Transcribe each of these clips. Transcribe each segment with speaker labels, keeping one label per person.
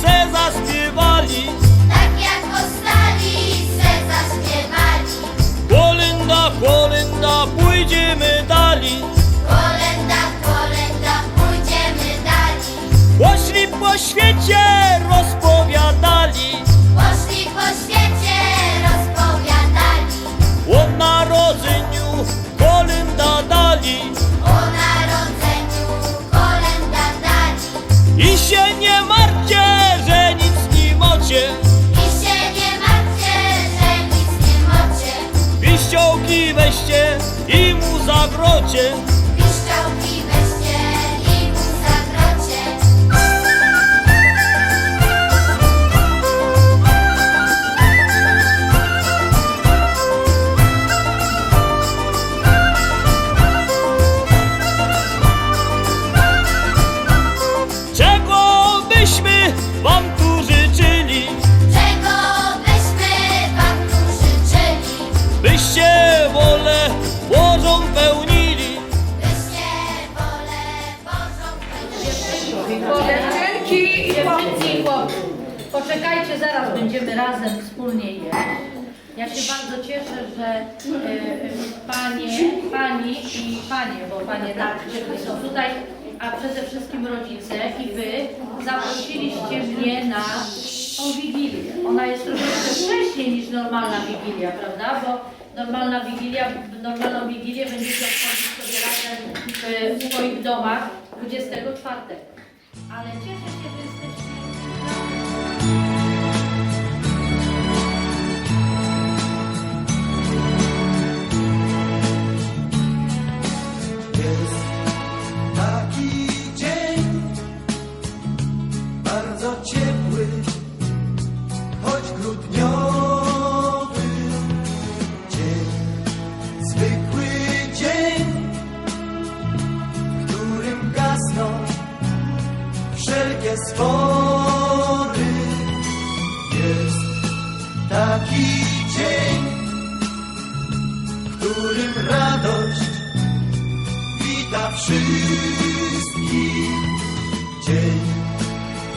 Speaker 1: Se zaśpiewali
Speaker 2: 见 Poczekajcie, zaraz będziemy razem wspólnie jeść. Ja się bardzo cieszę, że e, panie, pani i panie, bo panie nauczycielki są tutaj, a przede wszystkim rodzice i wy zaprosiliście mnie na tą wigilię. Ona jest troszeczkę wcześniej niż normalna wigilia, prawda? Bo normalna wigilia, normalną wigilię będziecie obchodzić sobie razem w, w swoich domach 24. Ale cieszę się, że jesteście.
Speaker 3: Zwykły dzień, w którym gasną wszelkie spory. Jest taki dzień, w którym radość wita wszystkich. Dzień,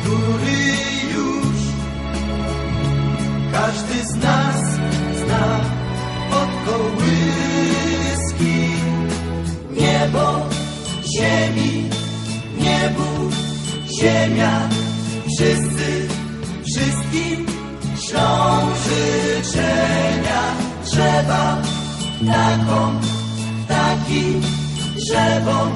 Speaker 3: który już każdy z nas niebu, ziemia, wszyscy, wszystkim ślą życzenia. Drzewa, ptakom, ptaki drzewom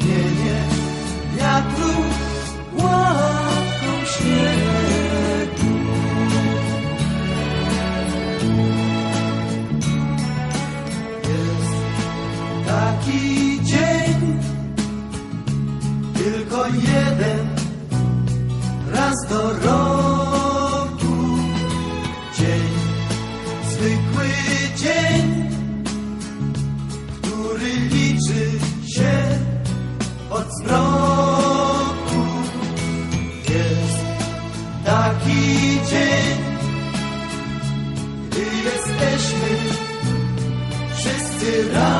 Speaker 3: nie, nie, wiatru łapką śniegu. Zwykły dzień który liczy się od zmroku. Jest taki dzień, gdy jesteśmy wszyscy razem.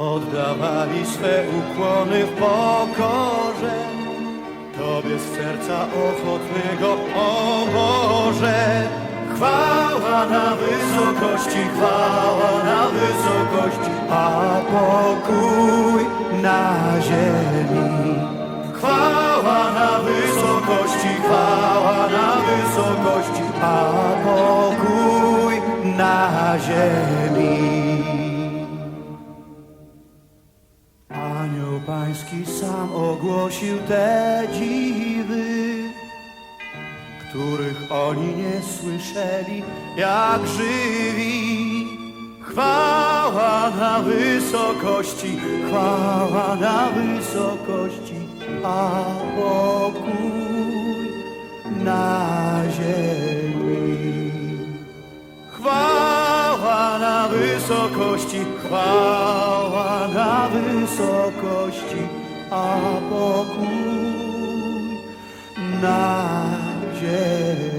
Speaker 3: Oddawali swe ukłony w pokorze. Tobie z serca ochotnego, o Boże Chwała na wysokości, chwała na wysokości A pokój na ziemi. Chwała na wysokości, chwała na wysokości A pokój na ziemi. Pański sam ogłosił te dziwy, których oni nie słyszeli, jak żywi. Chwała na wysokości, chwała na wysokości, a pokój na ziemi. wysokości, chwała na wysokości, a pokój na ziemi.